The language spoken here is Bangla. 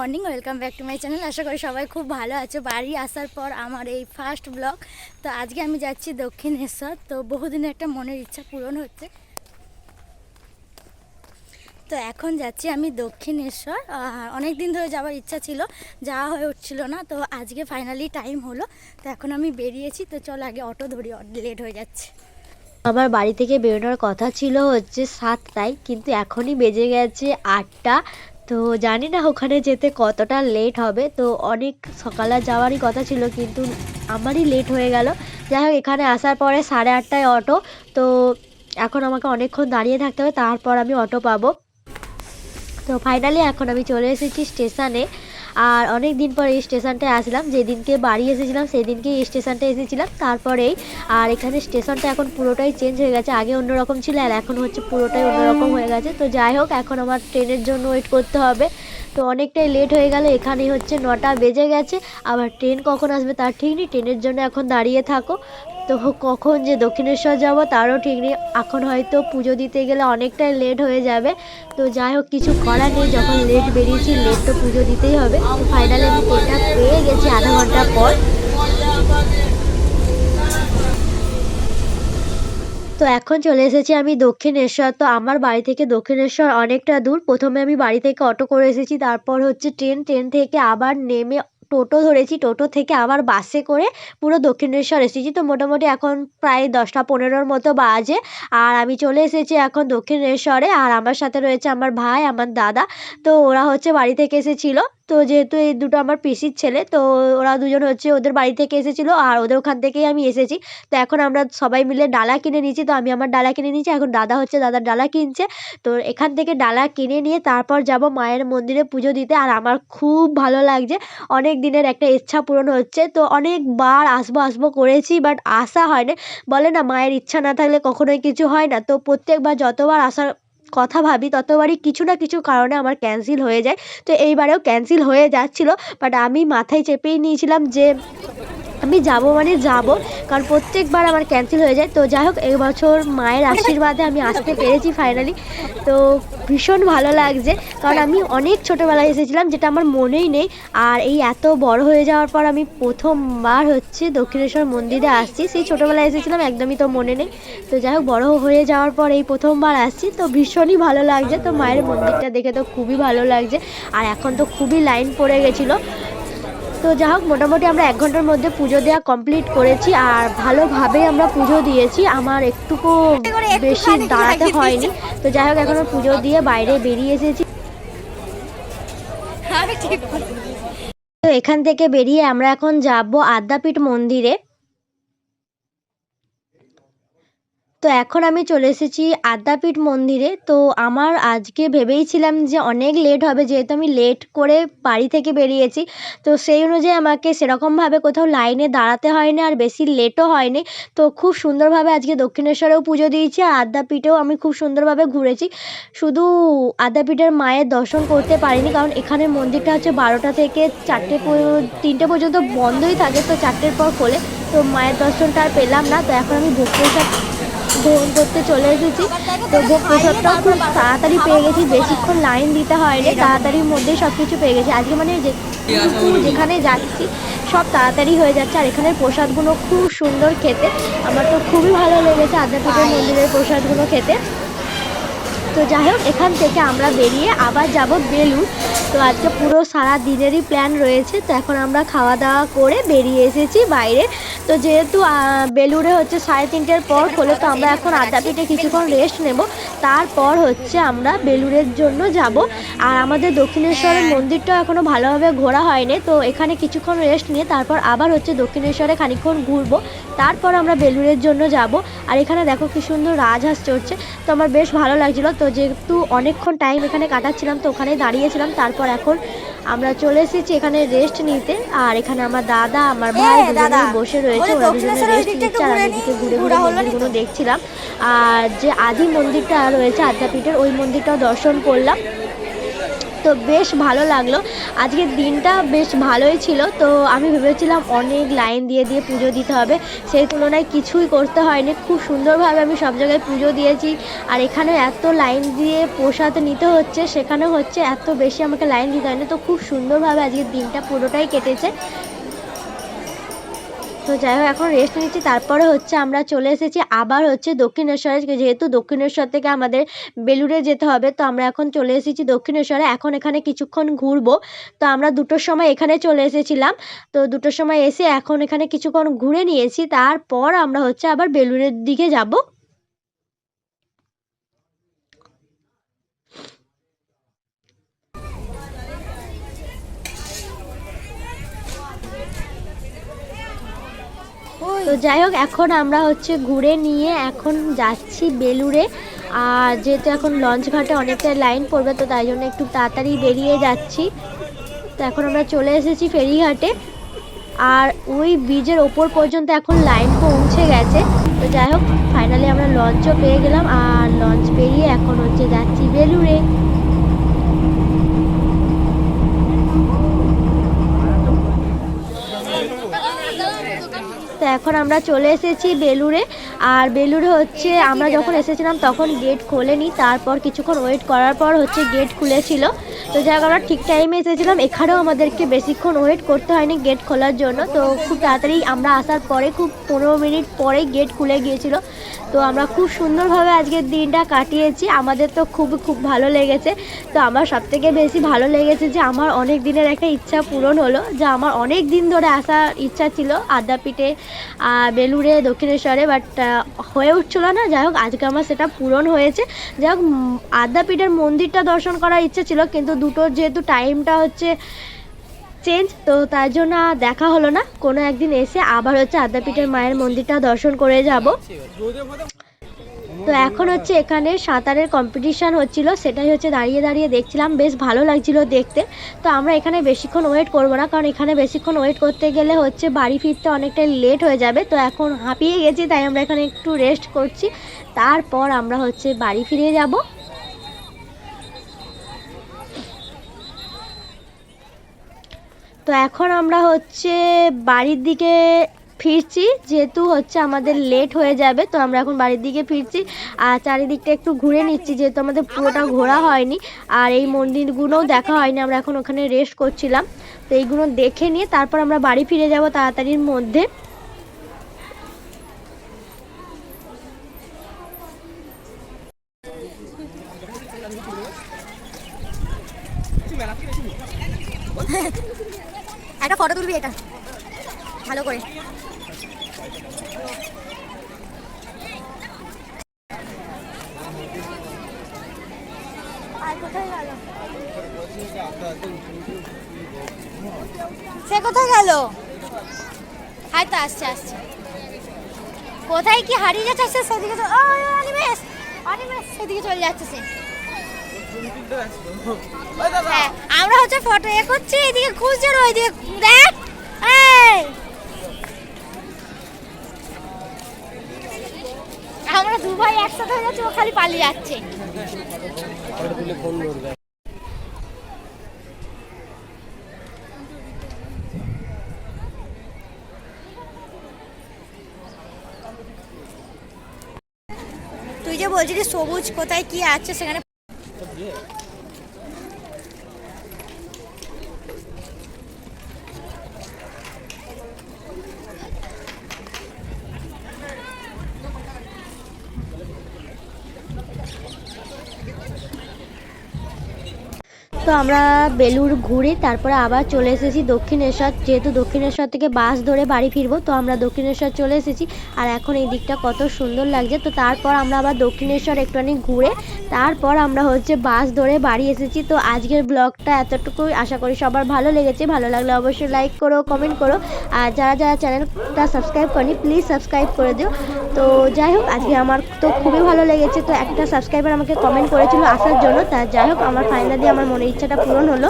Morning, welcome back to my channel. আশা করি সবাই খুব ভালো আছে। বাড়ি আসার পর আমার এই ফার্স্ট ব্লগ। তো আজকে আমি যাচ্ছি দক্ষিণেশ্বর। তো বহুদিনের একটা মনের ইচ্ছা পূরণ হচ্ছে। তো এখন যাচ্ছি আমি দক্ষিণেশ্বর। অনেক দিন ধরে যাওয়ার ইচ্ছা ছিল, যাওয়া হয়ে উঠছিল না। তো আজকে ফাইনালি টাইম হলো। তো এখন আমি বেরিয়েছি। তো চল আগে অটো ধরি লেট হয়ে যাচ্ছে। আমার বাড়ি থেকে বেরোনোর কথা ছিল হচ্ছে সাতটায়, কিন্তু এখনই বেজে গেছে আটটা। তো জানি না ওখানে যেতে কতটা লেট হবে। তো অনেক সকালে যাওয়ারই কথা ছিল, কিন্তু আমারই লেট হয়ে গেল। যাই হোক, এখানে আসার পরে সাড়ে আটটায় অটো। তো এখন আমাকে অনেকক্ষণ দাঁড়িয়ে থাকতে হবে, তারপর আমি অটো পাবো। তো ফাইনালি এখন আমি চলে এসেছি স্টেশনে আর অনেক দিন পর এই স্টেশনটায় আসলাম, যেদিনকে বাড়ি এসেছিলাম সেদিনকে এই স্টেশনটায় এসেছিলাম। তারপরেই আর এখানে স্টেশনটা এখন পুরোটাই চেঞ্জ হয়ে গেছে, আগে অন্যরকম ছিল আর এখন হচ্ছে পুরোটাই অন্যরকম হয়ে গেছে। তো যাই হোক, এখন আমার ট্রেনের জন্য ওয়েট করতে হবে। তো অনেকটাই লেট হয়ে গেল, এখানেই হচ্ছে নটা বেজে গেছে। আবার ট্রেন কখন আসবে তার ঠিক নেই, ট্রেনের জন্য এখন দাঁড়িয়ে থাকো। তো কখন যে দক্ষিণেশ্বর যাব তারও ঠিক নেই। এখন হয়তো পুজো দিতে গেলে অনেকটাই লেট হয়ে যাবে। তো যাই হোক, কিছু করার নেই। যখন লেট বেরিয়েছি লেট তো পুজো দিতেই হবে। ফাইনালি আমি ট্রেনটা পেয়ে গেছি আধা ঘণ্টা পর। তো এখন চলে এসেছি আমি দক্ষিণেশ্বর। তো আমার বাড়ি থেকে দক্ষিণেশ্বর অনেকটা দূর। প্রথমে আমি বাড়ি থেকে অটো করে এসেছি। তারপর হচ্ছে ট্রেন ট্রেন থেকে আবার নেমে টোটো ধরেছি, টোটো থেকে আবার বাসে করে পুরো দক্ষিণেশ্বর এসেছি। তো মোটামুটি এখন প্রায় দশটা পনেরোর মতো বাজে। আর আমি চলে এসেছি এখন দক্ষিণেশ্বরে। আর আমার সাথে রয়েছে আমার ভাই, আমার দাদা। তো ওরা হচ্ছে বাড়ি থেকে এসেছিল। তো যেহেতু এই দুটো আমার পিসির ছেলে, তো ওরা দুজন হচ্ছে ওদের বাড়ি থেকে এসেছিল আর ওদের ওখান থেকেই আমি এসেছি। তো এখন আমরা সবাই মিলে ডালা কিনে নিয়েছি, তো আমি আমার ডালা কিনে নিয়েছি, এখন দাদা হচ্ছে দাদার ডালা কিনছে। তো এখান থেকে ডালা কিনে নিয়ে তারপর যাব মায়ের মন্দিরে পুজো দিতে আর আমার খুব ভালো লাগছে। অনেক দিনের একটা ইচ্ছা পূরণ হচ্ছে, তো অনেকবার আসব আসব করেছি বাট আসা হয় না বলে না, মায়ের ইচ্ছা না থাকলে কখনোই কিছু হয় না। তো প্রত্যেকবার যতবার আসার কথা ভাবি, ততবারই কিছু না কিছু কারণে আমার ক্যান্সেল হয়ে যায়। তো এইবারেও ক্যান্সেল হয়ে যাচ্ছিল বাট আমি মাথায় চেপেই নিয়েছিলাম যে আমি যাব মানে যাব, কারণ প্রত্যেকবার আমার ক্যান্সেল হয়ে যায়। তো যাই হোক এবছর মায়ের আশীর্বাদে আমি আসতে পেরেছি ফাইনালি তো ভীষণ ভালো লাগছে, কারণ আমি অনেক ছোটোবেলায় এসেছিলাম, যেটা আমার মনেই নেই। আর এই এত বড় হয়ে যাওয়ার পর আমি প্রথমবার হচ্ছে দক্ষিণেশ্বর মন্দিরে আসছি। সেই ছোটোবেলায় এসেছিলাম, একদমই তো মনে নেই। তো যাই হোক, বড় হয়ে যাওয়ার পর এই প্রথমবার আসছি। তো ভীষণই ভালো লাগছে। তো মায়ের মন্দিরটা দেখে তো খুবই ভালো লাগছে। আর এখন তো খুবই লাইন পড়ে গেছিল। তো যা হোক মোটামুটি আমরা এক ঘণ্টার মধ্যে পুজো দেওয়া কমপ্লিট করেছি আর ভালোভাবে আমরা পুজো দিয়েছি। আমার একটুকু বেশি দাঁড়াতে হয়নি। তো যাই হোক এখনও পুজো দিয়ে বাইরে বেরিয়ে এসেছি। তো এখান থেকে বেরিয়ে আমরা এখন যাব আদ্যাপীঠ মন্দিরে। তো এখন আমি চলে এসেছি আদ্যাপীঠ মন্দিরে। তো আমার আজকে ভেবেইছিলাম যে অনেক লেট হবে, যেহেতু আমি লেট করে বাড়ি থেকে বেরিয়েছি। তো সেই অনুযায়ী আমাকে সেরকমভাবে কোথাও লাইনে দাঁড়াতে হয়নি আর বেশি লেটও হয়নি। তো খুব সুন্দরভাবে আজকে দক্ষিণেশ্বরেও পুজো দিয়েছি আর আদ্যাপীঠেও আমি খুব সুন্দরভাবে ঘুরেছি। শুধু আদ্যাপীঠের মায়ের দর্শন করতে পারিনি, কারণ এখানে মন্দিরটা হচ্ছে বারোটা থেকে চারটে তিনটে পর্যন্ত বন্ধই থাকে, তো চারটের পর খোলে। তো মায়ের দর্শনটা আর পেলাম না। তো এখন আমি প্রসাদ গ্রহণ করতে চলে এসেছি। তো ভোগ প্রসাদটাও খুব তাড়াতাড়ি পেয়ে গেছি, বেশিক্ষণ লাইন দিতে হয়নি, তাড়াতাড়ির মধ্যেই সব কিছু পেয়ে গেছি। আজকে মানে যেখানে যাচ্ছি, সব তাড়াতাড়ি হয়ে যাচ্ছে, আর এখানের প্রসাদগুলো খুব সুন্দর খেতে। আমার তো খুবই ভালো লেগেছে আদ্যাপীঠের মন্দিরের প্রসাদগুলো খেতে। তো যাই হোক, এখান থেকে আমরা বেরিয়ে আবার যাব বেলুর তো আজকে পুরো সারা দিনেরই প্ল্যান রয়েছে। তো এখন আমরা খাওয়া দাওয়া করে বেরিয়ে এসেছি বাইরে। তো যেহেতু বেলুড়ে হচ্ছে সাড়ে তিনটের পর খোলে, তো আমরা এখন আড্ডা আদ্যাপীঠে কিছুক্ষণ রেস্ট নেব। তারপর হচ্ছে আমরা বেলুড়ের জন্য যাব। আর আমাদের দক্ষিণেশ্বরের মন্দিরটাও এখনও ভালোভাবে ঘোরা হয়নি। তো এখানে কিছুক্ষণ রেস্ট নিয়ে তারপর আবার হচ্ছে দক্ষিণেশ্বরে খানিক্ষণ ঘুরবো। তারপর আমরা বেলুড়ের জন্য যাব। আর এখানে দেখো কি সুন্দর রাজহাঁস চড়ছে। তো আমার বেশ ভালো লাগছিল। তো যেহেতু অনেকক্ষণ টাইম এখানে কাটাচ্ছিলাম, তো ওখানে দাঁড়িয়েছিলাম। তারপর এখন আমরা চলে এসেছি এখানে রেস্ট নিতে। আর এখানে আমার দাদা আমার ভাই দুজনে বসে রয়েছে ওরা দুজনে রেস্ট নিচ্ছে আর আমি ঘুরে ঘুরে মন্দিরগুলো দেখছিলাম। আর যে আদি মন্দিরটা রয়েছে আদ্যাপীঠের ওই মন্দিরটাও দর্শন করলাম। তো বেশ ভালো লাগল। আজকের দিনটা বেশ ভালোই ছিল। তো আমি ভেবেছিলাম অনেক লাইন দিয়ে দিয়ে পুজো দিতে হবে। সেই তুলনায় কিছুই করতে হয়নি। খুব সুন্দরভাবে আমি সব জায়গায় পুজো দিয়েছি। আর এখানে এত লাইন দিয়ে প্রসাদ নিতে হচ্ছে, সেখানে হচ্ছে এত বেশি আমাকে লাইন দিতে হয়নি। তো খুব সুন্দরভাবে আজকের দিনটা পুরোটাই কেটেছে। তো যাই হোক, এখন রেস্ট নিচ্ছি। তারপরে হচ্ছে আমরা চলে এসেছি। আবার হচ্ছে দক্ষিণেশ্বরে, যেহেতু দক্ষিণেশ্বর থেকে আমাদের বেলুড়ে যেতে হবে, তো আমরা এখন চলে এসেছি দক্ষিণেশ্বরে। এখন এখানে কিছুক্ষণ ঘুরবো। তো আমরা দুটোর সময় এখানে চলে এসেছিলাম। তো দুটোর সময় এসে এখন এখানে কিছুক্ষণ ঘুরে নিয়েছি। তারপর আমরা হচ্ছে আবার বেলুড়ের দিকে যাব। তো যাই হোক, এখন আমরা হচ্ছে ঘুরে নিয়ে এখন যাচ্ছি বেলুড়ে। আর যেহেতু এখন লঞ্চ ঘাটে অনেকটা লাইন পড়বে, তো তাই জন্য একটু তাড়াতাড়ি বেরিয়ে যাচ্ছি। তো এখন আমরা চলে এসেছি ফেরিঘাটে। আর ওই ব্রিজের ওপর পর্যন্ত এখন লাইন পৌঁছে গেছে। তো যাই হোক ফাইনালি আমরা লঞ্চও পেয়ে গেলাম। আর লঞ্চ পেরিয়ে এখন হচ্ছে যাচ্ছি বেলুড়ে। তো এখন আমরা চলে এসেছি বেলুড়ে। আর বেলুড়ে হচ্ছে আমরা যখন এসেছিলাম তখন গেট খোলেনি, তারপর কিছুক্ষণ ওয়েট করার পর হচ্ছে গেট খুলেছিল। তো যাই হোক, আমরা ঠিক টাইমে এসেছিলাম, এখানেও আমাদেরকে বেশিক্ষণ ওয়েট করতে হয়নি গেট খোলার জন্য। তো খুব তাড়াতাড়ি আমরা আসার পরে খুব পনেরো মিনিট পরে গেট খুলে গিয়েছিল। তো আমরা খুব সুন্দরভাবে আজকের দিনটা কাটিয়েছি। আমাদের তো খুব খুব ভালো লেগেছে। তো আমার সবথেকে বেশি ভালো লেগেছে যে আমার অনেক দিনের একটা ইচ্ছা পূরণ হলো, যে আমার অনেক দিন ধরে আসার ইচ্ছা ছিল আদ্যাপীঠে বেলুড়ে, দক্ষিণেশ্বরে বাট হয়ে উঠছিল না। যাই হোক, আজকে আমার সেটা পূরণ হয়েছে। যাই হোক আদ্যাপীঠের মন্দিরটা দর্শন করার ইচ্ছে ছিল, কিন্তু দুটোর যেহেতু টাইমটা হচ্ছে চেঞ্জ তো তার জন্য দেখা হলো না। কোনো একদিন এসে আবার হচ্ছে আদ্যাপীঠের মায়ের মন্দিরটা দর্শন করে যাব। তো এখন হচ্ছে এখানে সাঁতারের কম্পিটিশান হচ্ছিল, সেটাই হচ্ছে দাঁড়িয়ে দাঁড়িয়ে দেখছিলাম, বেশ ভালো লাগছিল দেখতে। তো আমরা এখানে বেশিক্ষণ ওয়েট করব না, কারণ এখানে বেশিক্ষণ ওয়েট করতে গেলে হচ্ছে বাড়ি ফিরতে অনেকটাই লেট হয়ে যাবে। তো এখন হাঁপিয়ে গেছি, তাই আমরা এখানে একটু রেস্ট করছি। তারপর আমরা হচ্ছে বাড়ি ফিরে যাব। তো এখন আমরা হচ্ছে বাড়ির দিকে ফিরছি, যেহেতু হচ্ছে আমাদের লেট হয়ে যাবে, তো আমরা এখন বাড়ির দিকে ফিরছি। আর চারিদিকটা একটু ঘুরে নিচ্ছি, যেহেতু আমাদের পুরোটা ঘোরা হয়নি। আর এই মন্দিরগুলোও দেখা হয়নি, আমরা এখন ওখানে রেস্ট করছিলাম। তো এইগুলো দেখে নিয়ে তারপর আমরা বাড়ি ফিরে যাব তাড়াতাড়ির মধ্যে। একটা ফটো তুলবি এটা? ভালো করে। সে কোথায় গেল? হাই তো, আসছে আসছে। কোথায় কি হারিয়ে যাচ্ছে সে সেদিকে অনিমেষ! অনিমেষ, সেদিকে চলে যাচ্ছে সে। হ্যাঁ আমরা হচ্ছে ফটো এ করছি, এদিকে খুঁজছে ওইদিকে দেখ! এই! আমরা দু ভাই একসাথে হয়ে যাচ্ছে, ও খালি পালিয়ে যাচ্ছে। তুই যে বলছিলি সবুজ কোথায় কি আছে সেখানে তো আমরা বেলুর ঘুরে তারপরে আবার চলে এসেছি দক্ষিণেশ্বর। যেহেতু দক্ষিণেশ্বর থেকে বাস ধরে বাড়ি ফিরবো, তো আমরা দক্ষিণেশ্বর চলে এসেছি। আর এখন এই দিকটা কত সুন্দর লাগছে। তো তারপর আমরা আবার দক্ষিণেশ্বর একটুখানি ঘুরে, তারপর আমরা হচ্ছে বাস ধরে বাড়ি এসেছি। তো আজকের ব্লগটা এতটুকুই। আশা করি সবার ভালো লেগেছে। ভালো লাগলে অবশ্যই লাইক করো কমেন্ট করো। আর যারা যারা চ্যানেলটা সাবস্ক্রাইব করেনি প্লিজ সাবস্ক্রাইব করে দিও। তো যাই হোক, আজকে আমার তো খুবই ভালো লেগেছে। তো একটা সাবস্ক্রাইবার আমাকে কমেন্ট করেছিল আসার জন্য। তা যাই হোক, আমার ফাইনালি আমার মনের ইচ্ছাটা পূরণ হলো।